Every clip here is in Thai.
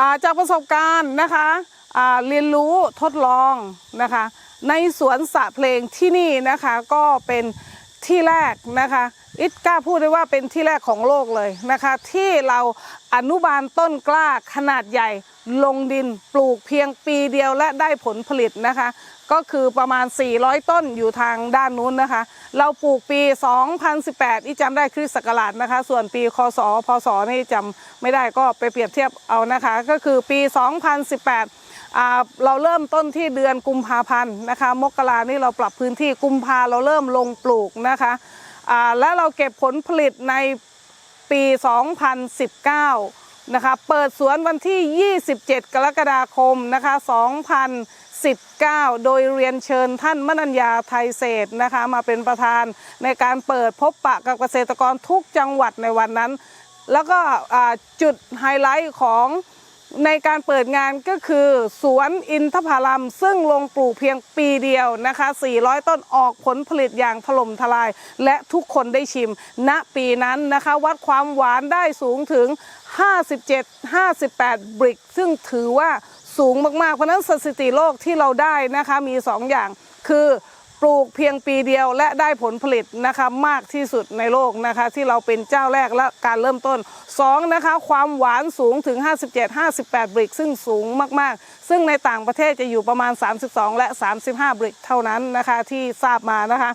อาจากประสบการณ์นะคะเรียนรู้ทดลองนะคะ ในสวนสะเพลงที่นี่นะคะก็เป็น ที่แรกนะคะอิทกล้าพูดได้ว่าเป็นที่แรกของโลกเลยนะคะ ที่เราอนุบาลต้นกล้าขนาดใหญ่ ลงดินปลูกเพียงปีเดียวและได้ผลผลิตนะคะ ก็คือประมาณ 400 ต้นอยู่ทางด้านนู้นนะคะ เราปลูกปี 2018 อีจำได้คริสต์ศักราชนะคะ ส่วนปีคศพศนี่จำไม่ได้ก็ไปเปรียบเทียบเอานะคะ ก็คือปี 2018 เราเริ่มต้นที่เดือนกุมภาพันธ์นะคะมกรานี่เราปรับพื้นที่กุมภาเราเริ่มลงปลูกนะคะและเราเก็บผลผลิตในปี 2019 นะคะเปิดสวนวันที่ 27 กรกฎาคมนะคะ2019 โดยเรียนเชิญท่านมนัญญาไทยเศรษฐ์นะคะมาเป็นประธานในการเปิดพบปะกับเกษตรกรทุกจังหวัดในวันนั้น แล้วก็จุดไฮไลท์ของ ในการเปิดงานก็คือสวนอินทผลัมซึ่งลงปลูกเพียงปีเดียวนะคะ 400 ต้นออกผลผลิตอย่างถล่มทลาย และทุกคนได้ชิม ณปีนั้นนะคะ วัดความหวานได้สูงถึง 57-58 บริก ซึ่งถือว่าสูงมากๆ เพราะนั้นสถิติโลกที่เราได้นะคะมี 2 อย่างคือ ลูกเพียงปีเดียวและได้ผลผลิตนะคะมากที่สุดในโลกนะคะที่เราเป็นเจ้าแรกและการเริ่มต้น2นะคะความหวานสูงถึง 57-58 บริก ซึ่งสูงมากๆ ซึ่งในต่างประเทศจะอยู่ประมาณ 32 และ 35 บริกเท่านั้นนะคะที่ทราบมานะคะ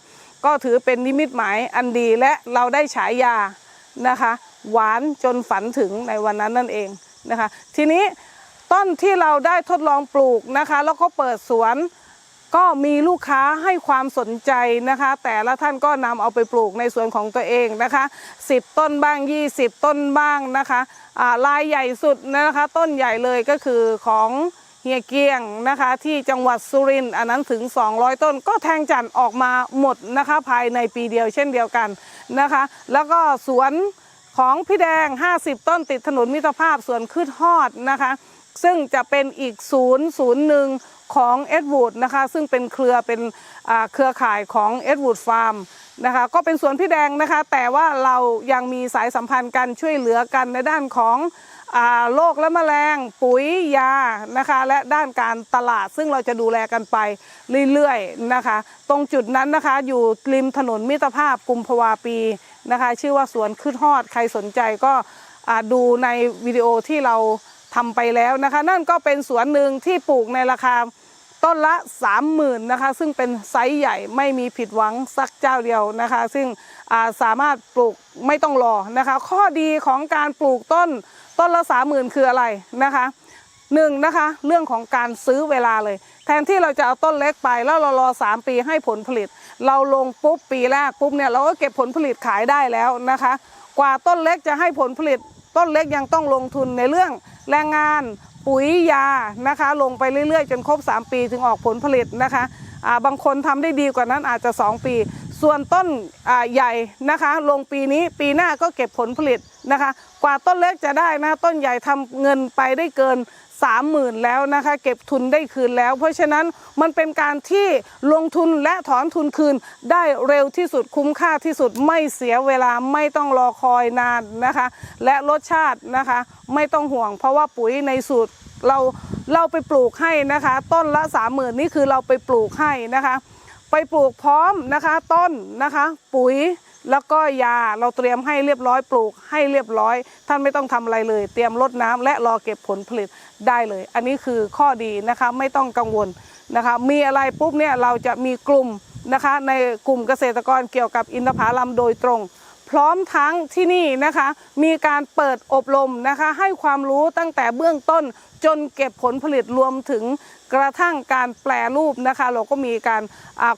ก็ถือเป็นนิมิตหมายอันดีและเราได้ฉายานะคะ หวานจนฝันถึงในวันนั้นนั่นเองนะคะ ทีนี้ต้นที่เราได้ทดลองปลูกนะคะ แล้วก็เปิดสวน ก็มีลูกค้าให้ความสนใจนะคะ แต่ละท่านก็นำเอาไปปลูกในสวนของตัวเองนะคะ 10 ต้นบ้าง 20 ต้นบ้างนะคะลายใหญ่สุดนะคะ ต้นใหญ่เลยก็คือของเฮียเกียงนะคะที่จังหวัดสุรินทร์อันนั้นถึง 200 ต้นก็แทงจันทร์ออกมาหมดนะคะภายในปีเดียวเช่นเดียวกันนะคะ แล้วก็สวน ของพี่แดง 50 ต้นติดถนนมิตรภาพสวนคืดฮอดนะคะ ซึ่งจะเป็นอีกศูนย์ศูนย์หนึ่งของเอ็ดวูดนะคะซึ่งเป็นเครือเป็นเครือข่ายของเอ็ดวูดฟาร์มนะคะก็เป็นสวนพี่แดงนะคะ แต่ว่าเรายังมีสายสัมพันธ์กันช่วยเหลือกันในด้านของอโรคและแมลงปุ๋ยยานะคะและด้านการตลาดซึ่งเราจะดูแลกันไปเรื่อยๆนะคะ ตรงจุดนั้นนะคะอยู่ริมถนนมิตรภาพกุมภาวาปี นะคะ ชื่อว่าสวนคืดฮอดใครสนใจก็ดูในวิดีโอที่เราทำไปแล้วนะคะ นั่นก็เป็นสวนหนึ่งที่ปลูกในราคาต้นละ 30,000นะคะ ซึ่งเป็นไซส์ใหญ่ไม่มีผิดหวังสักเจ้าเดียวนะคะ ซึ่งาสามารถปลูกไม่ต้องรอนะคะ ข้อดีของการปลูกต้นต้นละ 30,000 คืออะไรนะคะหนึ่งนะคะเรื่องของการซื้อเวลาเลย แทนที่เราจะเอาต้นเล็กไปแล้วเรารอ 3 ปีให้ผลผลิต เราลงปุ๊บปีแรกปุ๊บเนี่ยเราก็เก็บผลผลิตขายได้แล้วนะคะ กว่าต้นเล็กจะให้ผลผลิต ต้นเล็กยังต้องลงทุนในเรื่องแรงงานปุ๋ยยานะคะ ลงไปเรื่อยๆ จนครบ 3 ปีถึงออกผลผลิตนะคะาบางคนทำได้ดีกว่านั้นอาจจะ 2 ปี ส่วนต้นใหญ่นะคะ ลงปีนี้ปีหน้าก็เก็บผลผลิตนะคะ กว่าต้นเล็กจะได้นะ ต้นใหญ่ทำเงินไปได้เกิน30,000แล้วนะคะ เก็บทุนได้คืนแล้ว เพราะฉะนั้นมันเป็นการที่ลงทุนและถอนทุนคืนได้เร็วที่สุดคุ้มค่าที่สุดไม่เสียเวลาไม่ต้องรอคอยนานนะคะ และรสชาตินะคะ ไม่ต้องห่วง เพราะว่าปุ๋ยในสูตรเราเราไปปลูกให้นะคะ ต้นละ30,000นี่คือเราไปปลูกให้นะคะ ไปปลูกพร้อมนะคะ ต้นนะคะ ปุ๋ย แล้วก็ยาเราเตรียมให้เรียบร้อยปลูกให้เรียบร้อย ท่านไม่ต้องทำอะไรเลย เตรียมรดน้ำและรอเก็บผลผลิตได้เลย อันนี้คือข้อดีนะคะไม่ต้องกังวลนะคะมีอะไรปุ๊บเนี่ยเราจะมีกลุ่มนะคะในกลุ่มเกษตรกรเกี่ยวกับอินทผลัมโดยตรง พร้อมทั้งที่นี่นะคะ มีการเปิดอบรมนะคะให้ความรู้ตั้งแต่เบื้องต้นจนเก็บผลผลิตรวมถึงกระทั่งการแปลรูปนะคะ เราก็มีการ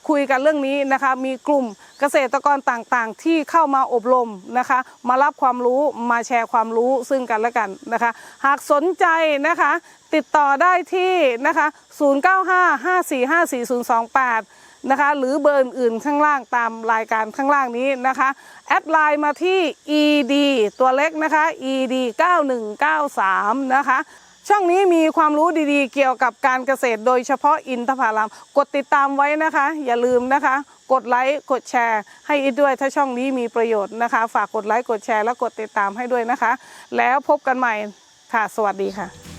คุยกันเรื่องนี้นะคะ มีกลุ่ม เกษตรกรต่างๆ ที่เข้ามาอบรมนะคะ มารับความรู้มาแชร์ความรู้ซึ่งกันและกันนะคะ หากสนใจนะคะ ติดต่อได้ที่นะคะ 0955454028 นะคะ หรือเบอร์อื่นข้างล่างตามรายการข้างล่างนี้นะคะ แอดไลน์มาที่ ed ตัวเล็กนะคะ ed 9193 นะคะ ช่องนี้มีความรู้ดีๆ เกี่ยวกับการเกษตร โดยเฉพาะอินทผลัมกดติดตามไว้นะคะ อย่าลืมนะคะ กดไลค์กดแชร์ ให้อีกด้วยถ้าช่องนี้มีประโยชน์นะคะ ฝากกดไลค์กดแชร์และกดติดตามให้ด้วยนะคะ แล้วพบกันใหม่ค่ะ สวัสดีค่ะ